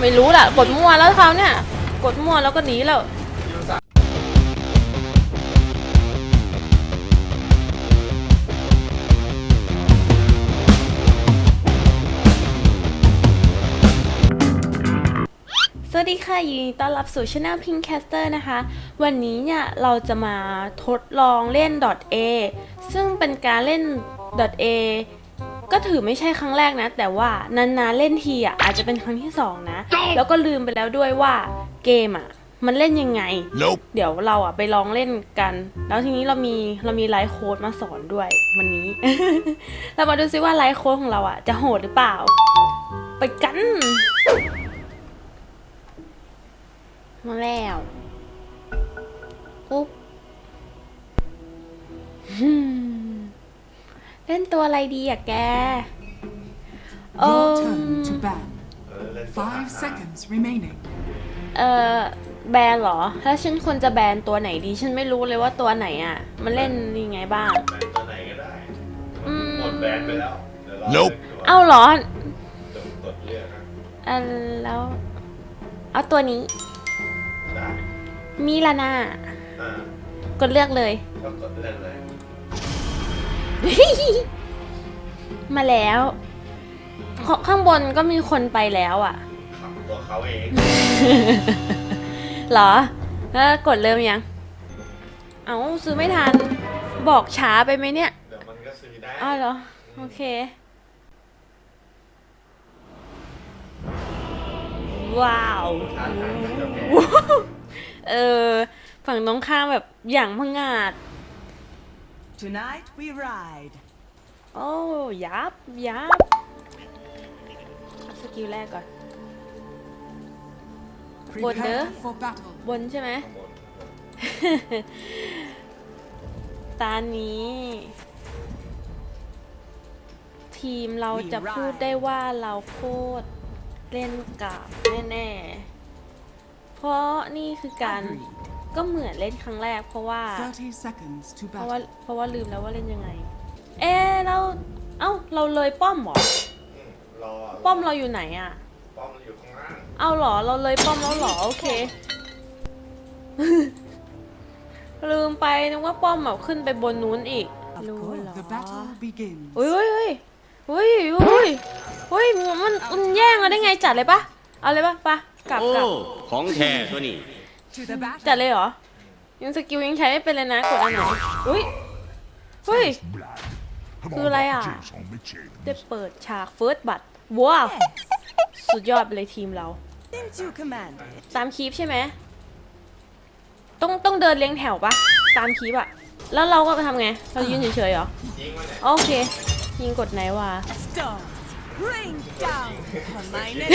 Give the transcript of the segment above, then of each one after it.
ไม่รู้ล่ะ กดมั่วแล้วเขาเนี่ย กดมั่วแล้วก็หนีแล้วสวัสดีค่ะยินดีต้อนรับสู่ช anel Pinkcaster นะคะ วันนี้เนี่ยเราจะมาทดลองเล่น .a ซึ่งเป็นการเล่น .a ก็ถือไม่ใช่ครั้งแรกนะ แต่ว่านานๆเล่นทีอะอาจจะเป็นครั้งที่สองนะ แล้วก็ลืมไปแล้วด้วยว่าเกมอะมันเล่นยังไง Nope. เดี๋ยวเราอะไปลองเล่นกัน แล้วทีนี้เรามีเรามีไลฟ์โค้ดมาสอนด้วยวันนี้ เรามาดูซิว่าไลฟ์โค้ดของเราอะจะโหดหรือเปล่า ไปกัน มาแล้วปุ๊บฮึ่ม เล่นตัวอะไรดีอะแก เอ Your อ turn to ban. Five seconds remaining. เออแบนเหรอ ถ้าฉันควรจะแบนตัวไหนดี ฉันไม่รู้เลยว่าตัวไหนอะมันเล่นยังไงบ้าง แบนตัวไหนก็ได้อืม หมดแบนไปแล้วเดี๋ยวรอ Nope ตัวเอาเหรอจงกดเลือกนะเออแล้ว เอาตัวนี้ ได้มีลานา อ่ากดเลือกเลย ก็กดเลือกเลย มาแล้วขข้างบนก็มีคนไปแล้วอะ ขับตัวเขาเอง เหรอแล้วกดเริ่มยัง เอาซื้อไม่ทัน บอกช้าไปไหมเนี่ย เดี๋ยวมันก็ซื้อได้อ้าวเหรอ โอเค ว้าวท่าทางมันจะแพ้เออ ฝั่งน้องข้ามแบบอย่างพังงาด Tonight we ride. โอ้ยับยับเอาสกิลแรกก่อน Prepare for battle. บนใช่ไหมหมดตานี้ ทีมเราจะพูดได้ว่าเราโคตรเล่นกับแน่ ๆ เพราะนี่คือการ Agreed. ก็เหมือนเล่นครั้งแรกเพราะว่า30 seconds to เพราะว่า battle. เพราะว่าลืมแล้วว่าเล่นยังไง เอ๊ะเราเอ้าเราเลยป้อมเหรออืมรอป้อมเราอยู่ไหนอะป้อมมันอยู่ข้างล่างเอาเหรอเราเลยป้อมแล้วเหรอโอเค ลืมไปนึกว่าป้อมแบบขึ้นไปบนนู้นอีก Of รู้ course, เหรอ the battle begins. เฮ้ยเฮ้ยเฮ้ยเฮ้ยเฮ้ยเฮ้ยมันมันแย่งเราได้ไงจัดเลยปะเอาเลยปะปะกลับโอ้กลับของแท้ตัวนี้ To the battle. จัดเลยเหรอ ยังสกิลยังใช้ไม่เป็นเลยนะกดอันไหนอุ้ยเฮ้ย คืออะไรอะ ได้เปิดฉากเฟิร์สบัตว้าว สุดยอดไปเลยทีมเรา Since you command ตามคีปใช่ไหม ต้องต้องเดินเรียงแถวปะตามคีปอะแล้วเราก็ไปทำไง เรายืนเฉยๆเหรอยิงมันเนี่ยโอเค ยิงกดไหนวะ stars rain down on my name.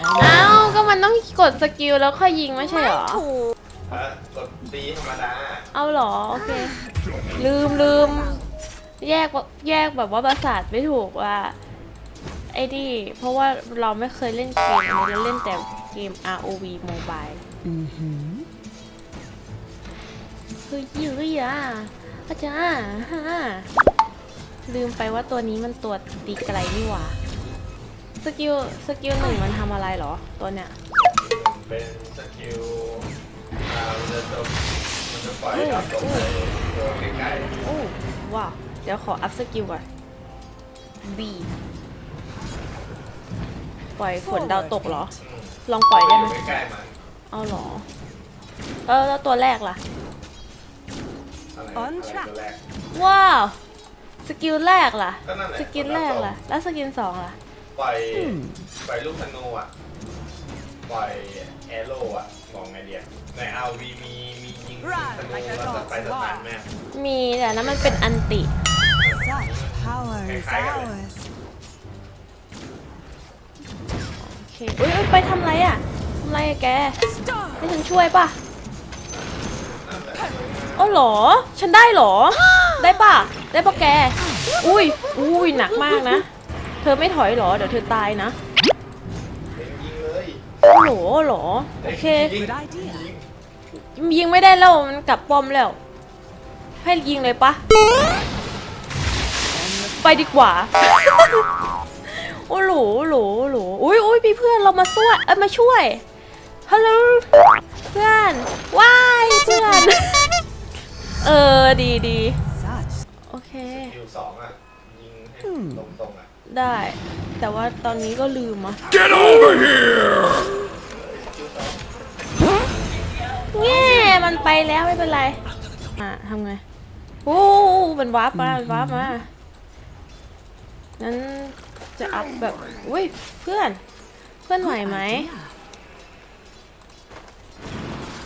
เอ้าก็มันต้องกดสกิลแล้วค่อยยิงไม่ใช่เหรอเออกดตีธรรมดาเอาเหรอ โอเค ลืมลืม แยกว่าแยกแบบว่าประสาทไม่ถูกว่า ไอ้นี่เพราะว่าเราไม่เคยเล่นเกมอันนี้เราเล่นแต่เกม ROV Mobile คือยืดอะอาจารย์ฮะลืมไปว่าตัวนี้มันตัวตีไกลนี่หว่า สกิลสกิลหนึ่งมันทำอะไรเหรอ ตัวเนี้ยเป็นสกิลอ่ามันจะจบมันจะปล่อยดาวตกไปตัวใกล้โอ้ว้าวเดี๋ยวขออัพสกิลก่อน B ปล่อยฝนดาวตกเหรอลองปล่อยๆได้ไหมอยู่ใกล้ๆมันเอาเหรอ เออแล้วตัวแรกล่ะ อะไร On อะไร track ตัวแรก ว้าว สกิลแรกล่ะ ก็นั่นแหละ สกิลแรกล่ะ แล้วสกิลสองล่ะ ปล่อยปล่อยลูกธนูอะปล่อยแอโร่อะบอกไงเดียในอาวีมีมียิงธนูแล้วจะไปสตาร์ทแม่มีแต่นั้นมันเป็นอันติ Such power is Hey, hi, ours. โอเคอุ้ยอุ๊ยไปทำไรอะทำไรอะแก Star ให้ฉันช่วยป่ะอ๋อเหรอ ฉันได้เหรอ ได้ป่ะ ได้ป่ะแก อุ้ย อุ้ยหนักมากนะ เธอไม่ถอยเหรอ เดี๋ยวเธอตายนะเป็นยิงเลยโอ้โหเหรอ โอเคยิง good idea. ยิงยิงไม่ได้แล้ว มันกลับป้อมแล้ว ให้ยิงเลยปะ ไปดีกว่า โอ้โหโหลโหลอุ้ยอุ้ยมีเพื่อนเรามาช่วยเออมาช่วย ฮัลโหล เพื่อน ว้ายเพื่อน เออ ดีดี Such โอเคคิวสองอะ ยิงให้ตรงตรงๆอะ ได้ แต่ว่าตอนนี้ก็ลืมอะ Get over here! แง่มันไปแล้วไม่เป็นไร อะทำไงโอ้มันวาร์ปมามันวาร์ปมางั้นจะอัพแบบอุ้ยเพื่อน เพื่อนไหวไหม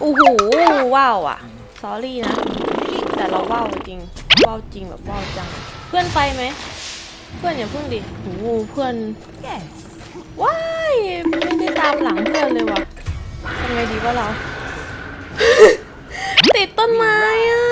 โอ้โหว้าวอะสอรี่นะ แต่เราว้าวจริงว้าวจริงแบบว้าวจัง เพื่อนไปไหม เพื่อนอย่าเพิ่งดิโอ้โหเพื่อน yes. ว้ายไม่ได้ตามหลังเพื่อนเลยว่ะทำไงดีวะเรา ติดต้นไม้อะ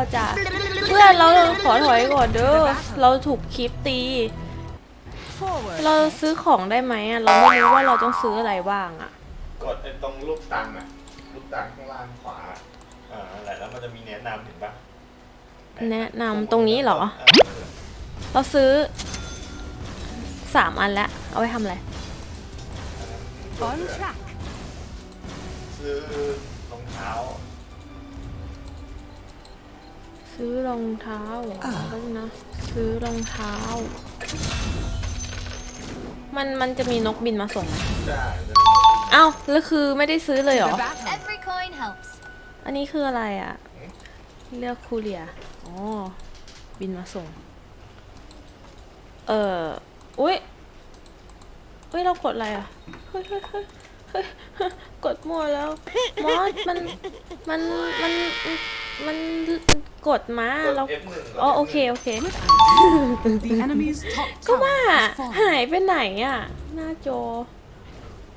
แล้วไปแล้วจ้ะเพื่อนเราขอถอยก่อนเด้อเราถูกคลิปตี Forward. เราซื้อของได้ไหมอะเราไม่รู้ว่าเราต้องซื้ออะไรบ้างอะ กดไอ้ตรงรูปตังค์อะรูปตังค์ข้างล่างขวาอ่านั่นแหละแล้วมันจะมีแนะนำเห็นปะแนะนำตรงนี้เหรอเออเราซื้อสามอันแล้วเอาไว้ทำอะไร On track. ซื้อรองเท้า ซื้อรองเท้าแป๊บนะ ซื้อรองเท้า มันมันจะมีนกบินมาส่งไหมใช่เอ้าแล้วคือไม่ได้ซื้อเลยเหรอ The battle. Every coin helps. อันนี้คืออะไรอะ เลือกคูเรียอ๋อ บินมาส่ง เอออุ้ยเฮ้ย เรากดอะไรอะ เฮ้ยเฮ้ยเฮ้ยเฮ้ยเฮ้ยกดมั่วแล้ว มอส มัน มัน มัน มันกดมาเรากด F1 อ๋อโอเคโอเค The enemy's top ก็ว่า tower has fallen. หายไปไหนอะ หน้าจอ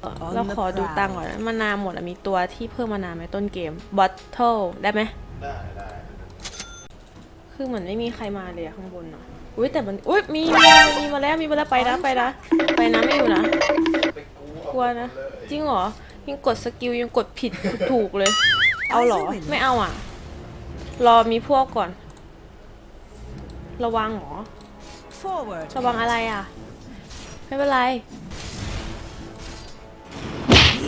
On เรา the ขอดู prowl ตังค์ก่อนนะมานาวหมดอะมีตัวที่เพิ่มมานาวไหมต้นเกม Bottle ได้ไหมได้ได้คือเหมือนไม่มีใครมาเลยอะข้างบนอะอุ้ยแต่มันอุ้ยมีมีมีมาแล้วมีมาแล้วไปนะไปนะไปนะไม่อยู่นะไปกู้กลัวนะเอาหมดเลยจริงเหรอยังกดสกิลยังกดผิดถูกเลย เอาเหรอไม่เอาอะ รอมีพวกก่อน ระวังเหรอ Forward. ระวังอะไรอะ ไม่เป็นไร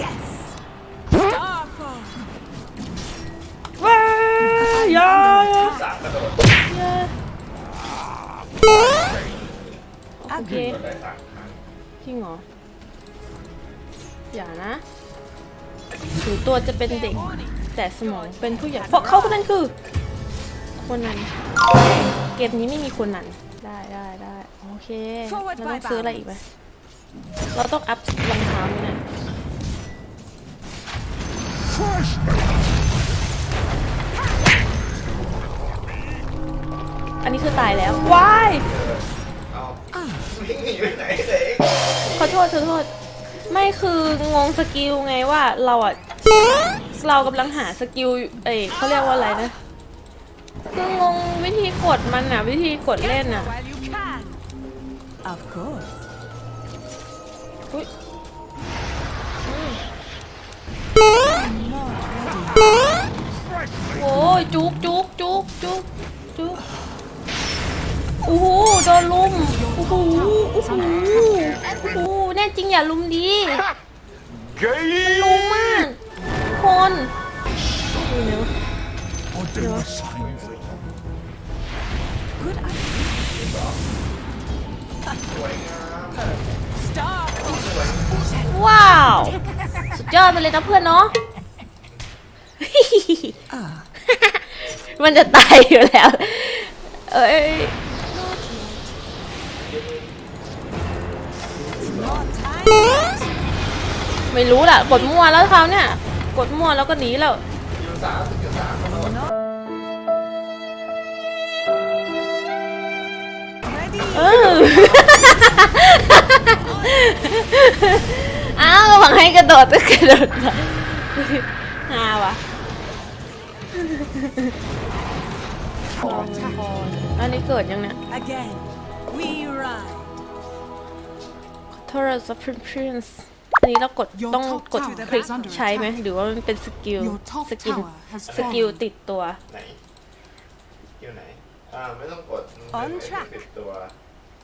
Yes. Starfall. ว้ายอยาอยาสามกระโดดอยาโอเคกดได้สามครั้งจริงเหรอ อย่านะถึงตัวจะเป็นเด็ก แต่สมองเป็นผู้ใหญ่เพราะเขาคนนั้นคือ คนนั้น เกมนี้ไม่มีคนนั้นได้ได้ได้โอเค Forward เราต้อง by ซื้ออะไรอีกไหมเราต้องอัพรองเท้าไหมเนี่ยอันนี้คือตายแล้วว้ายเอาวิ่งหนีไปไหนเด็กขอโทษขอโทษ ไม่คืองงสกิลไงว่าเราอะ เรากำลังหาสกิลอยู่เอ้ยเขาเรียกว่าอะไรนะคืองงวิธีกดมันอะวิธีกดเล่นอะ While you can. Of course. อุ๊ยอืม Not ready. โอ้ยจุกจุกจุกจุกจุกโอ้โหโดนลุมโอ้โหโอ้โหโอ้โหแน่จริงอย่าลุมดี ลุมมาก คนเดี๋ยวว้าว สุดยอดไปเลยนะเพื่อนเนาะมันจะตายอยู่แล้ว เอ้ยไม่รู้ล่ะกดมั่วแล้วเขาวเนี่ย กดมั่วแล้วก็หนีแล้วคิวสามคิวสามกระโดด Ready. เอออ้าวหวังให้กระโดดก็กระโดดไปฮาวะลองพออันนี้เกิดยังเนี่ย Again. We ride. โทรศัพท์ Prince อันนี้เรากด Your ต้อง top กด tower คลิก is under ใช้ไหม attack. หรือว่ามันเป็นสกิล Your top สกิล tower has สกิล fallen. ติดตัวไหนอยู่ไหนอ่าไม่ต้องกดมัน On เป็น track ติดตัว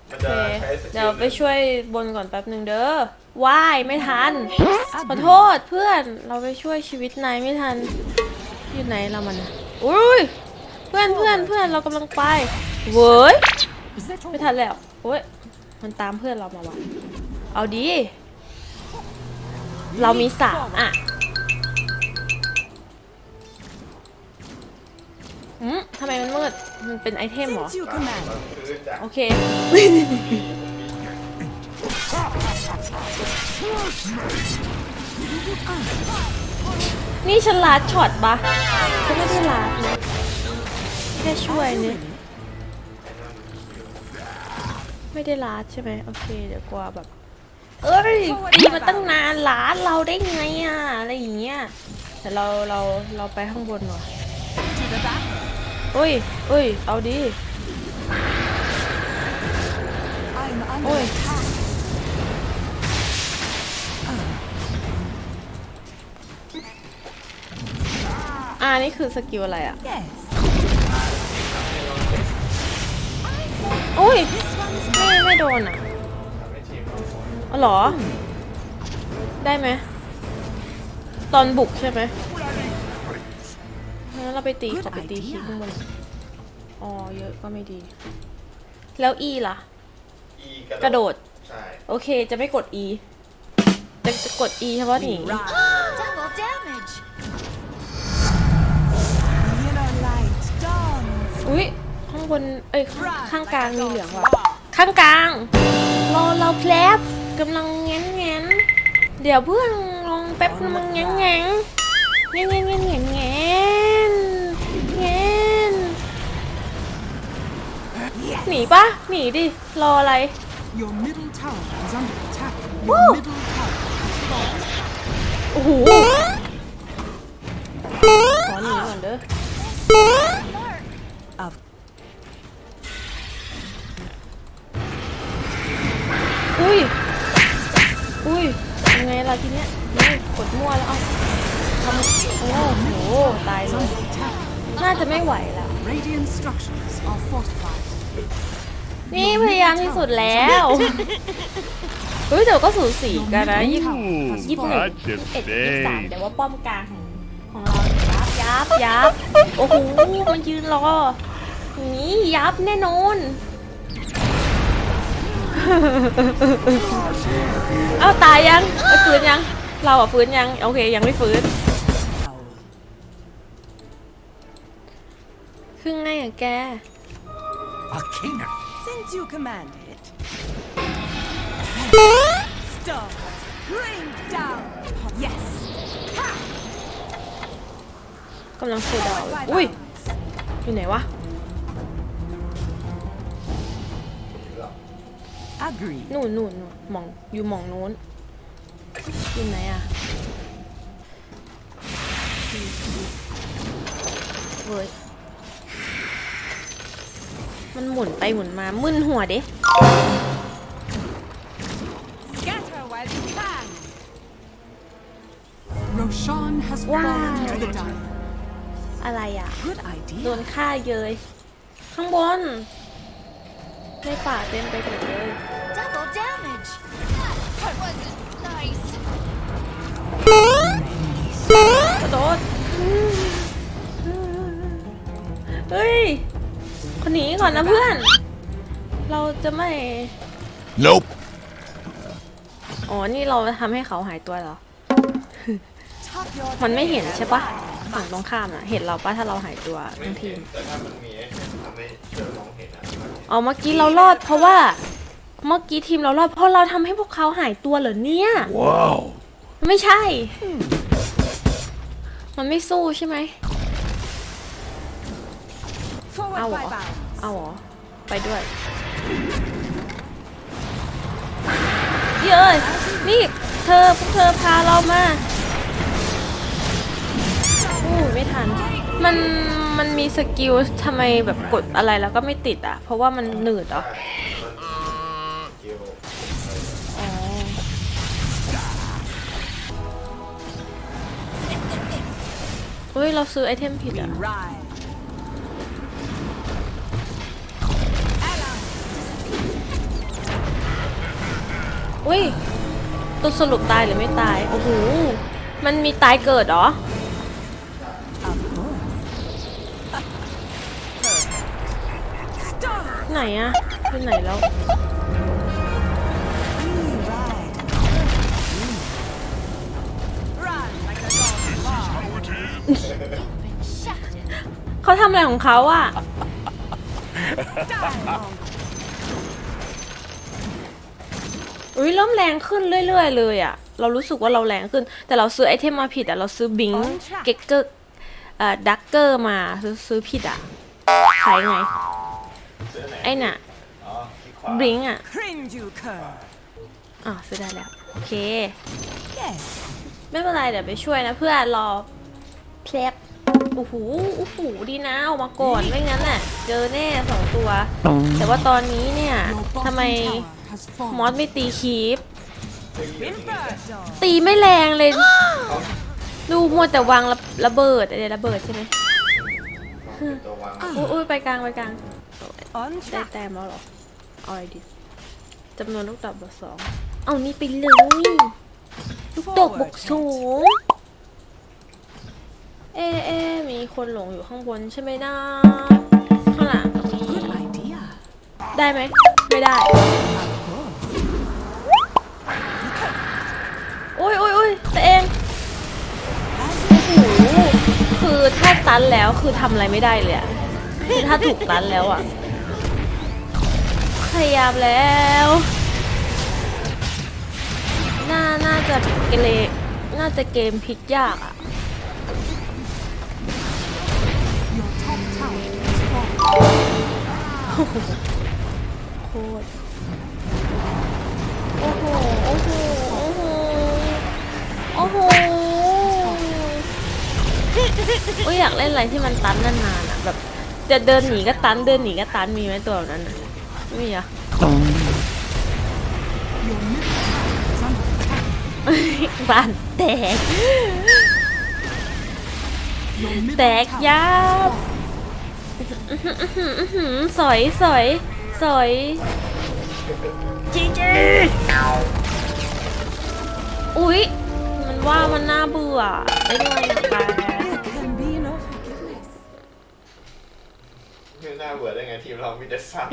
มันโอจะเคใช้สกิลเดี๋ยวไปช่วยบนก่อนแป๊บหนึ่งเด้อว่ายไม่ทันขอโทษเพื่อนเราไปช่วยชีวิตนายไม่ทันอยู่ไหนเรามันอะอุ้ยเพื่อนเพื่อนเพื่อนเรากำลังไปเว้ย Is that ไม่ all? ทันแล้วโอ้ยมันตามเพื่อนเรามาว่ะเอาดี เรามีสามอะอืมทำไมมันมืด มันเป็นไอเทมเหรอ Since you command. มันคือจากโอเค นี่ฉันลาดช็อตปะฉันไม่ได้ลาดนะแค่ช่วยเนี่ยไม่ได้ลาดใช่ไหม โอเค เดี๋ยวกลัวแบบ เอ้ยตีมาตั้งนานลาดเราได้ไงอะอะไรอย่างเงี้ยแต่เราเราเราไปข้างบนว่ะ To the back. อุ้ยอุ้ยเอาดิ I'm under Oi. attack. อ่านี่คือสกิลอะไรอะ Yes. อุ้ย This one's ไม่ไม่โดนอะ อ๋อเหรอ ได้ไหม ตอนบุกใช่ไหมงั้นเราไปตี Good ขอไปตี idea คิดข้างบนอ๋อเยอะก็ไม่ดี แล้ว E ล่ะอีกระโดด ใช่ โอเค จะไม่กด E จะจะกด E เฉพาะหนี ride. Double damage. Yellow light dawns. อุ้ยข้างบน เอ้ย ข้าง Run ข้าง like กลาง a มี dog เหลืองว่ะ bark. ข้างกลาง รอเราแพลบ กำลังแง้นแง้นเดี๋ยวเพื่อนลองแป๊บนึงแง้นแง้นแง้นแง้นแง้นแง้นแง้นหนีปะหนีดิ รออะไรโอ้โหขอหนีก่อนเด้อ Of าจะไม่ไหวแล้ว Radiant structures are fortified. นี่พยายามที่สุดแล้วเฮ้ยเดี๋ยวก็สูสีกันนะยี่สิบยี่สิบหนึ่งยี่สิบเอ็ดยี่สิบสามแต่ว่าป้อมกลางของของเรายับยับยับโอ้โหมันยืนรออย่างนี้ยับแน่นอนเอ้าตายยังเอ้ยฟื้นยัง เราอะฟื้นยัง โอเคยังไม่ฟื้น คือไงอะแก Arcana. since you command it. Stars rain down. Yes. กำลังฟูดาว Forward by อุ้ย bounds. อยู่ไหนวะ Agree. นู่นนู่นนู่นหมองอยู่หมองนู้นอยู่ไหนอะเฮ้ย มันหมุนไปหมุนมามึนหัวเด้ Scatter while you can. Roshan has Wow. fallen to the dire. อะไรอะ Good โด idea. นฆ่าเยยข้างบน ในป่าเต็มไปหมดเลย ก่อนนะเพื่อน เราจะไม่ Nope. อ๋อ นี่เราทำให้เขาหายตัวเหรอ Tuck your มันไม่เห็น tail ใช่ปะ and ฝั่งตรงข้ามอะเห็นเราปะถ้าเราหายตัวไม่ทั้งทีเห็นมแต่ถ้ามันมีไอ้เนี่ยทำให้เชิญมองเห็นอะอ๋อ เมื่อกี้เรารอดเพราะว่า เมื่อกี้ทีมเรารอดเพราะเราทำให้พวกเขาหายตัวเหรอเนี่ย Wow. ไม่ใช่ มันไม่สู้ใช่ไหม Forward Ow. by bounds. เอาหรอ ไปด้วย เย้ยนี่เธอพวกเธอพาเรามาอู้ไม่ทัน มันมันมีสกิลทำไมแบบกดอะไรแล้วก็ไม่ติดอะ เพราะว่ามันหนืดเหรอเฮ้ย เราซื้อไอเทมผิดอะ อุ้ยตัวสรุปตายหรือไม่ตาย โอ้โห มันมีตายเกิดเหรอ ไหนอะที่ไหนแล้ว เขาทำอะไรของเขาอะ อุ้ยเริ่มแรงขึ้นเรื่อย ๆ เลยอะเรารู้สึกว่าเราแรงขึ้น แต่เราซื้อไอเทมมาผิดอะเราซื้อบิง On track เกเกอร์เอ่อดักเกอร์มาซื้อซื้อผิดอะขายไงซื้อไหนไอ้น่ะอ๋อที่ขวาบิงอะ Cringe you cur. อะซื้อได้แล้ว โอเค Yes. ไม่เป็นไรเดี๋ยวไปช่วยนะเพื่อรอเพลฟโอ้โหโอ้โหดีนะออกมาก่อนไม่งั้นน่ะ เจอแน่สองตัว แต่ว่าตอนนี้เนี่ย Your ทำไม bottom tower has มอส fallen. ไม่ตีคีป Whimper dog. ตีไม่แรงเลย ดูมัวแต่วางระระเบิดอะไรระเบิดใช่ไหมเป็นตัววางอุ้ยอุ้ยไปกลางไปกลาง On ได้ track. แต้มแล้วเหรอเอาอะไรดีจำนวนลูกดอกบวกสองเอานี่ไปเลย ลูกดอกบวกสูงเอะเอะมีคนหลงอยู่ข้างบนใช่ไหมนะข้างหลังตรงนี้ Good idea. ได้ไหม ไม่ได้ อ้ยอ้ยโอ้ยแต่เองโอ้โหคือถ้าตันแล้วคือทำอะไรไม่ได้เลยอะคือถ้าถูกตันแล้วอะพยายามแล้ว น่า น่าจะเกเรน่าจะเกมพลิกยากอะโคตร โอ้โห โอ้โห โอ้โหอุ้ยอยากเล่นอะไรที่มันตันนานๆอะแบบจะเดินหนีก็ตันเดินหนีก็ตันมีไหมตัวแบบนั้นอะไม่มีอะบ้านแตก แตกยับสอยสอยสอยจีจีอุ๊ย ว่ามันน่าเบื่อได้ด้วยนะปา There can be no forgiveness. ไม่น่าเบื่อได้ไงทีมเรามีแต่สัตว์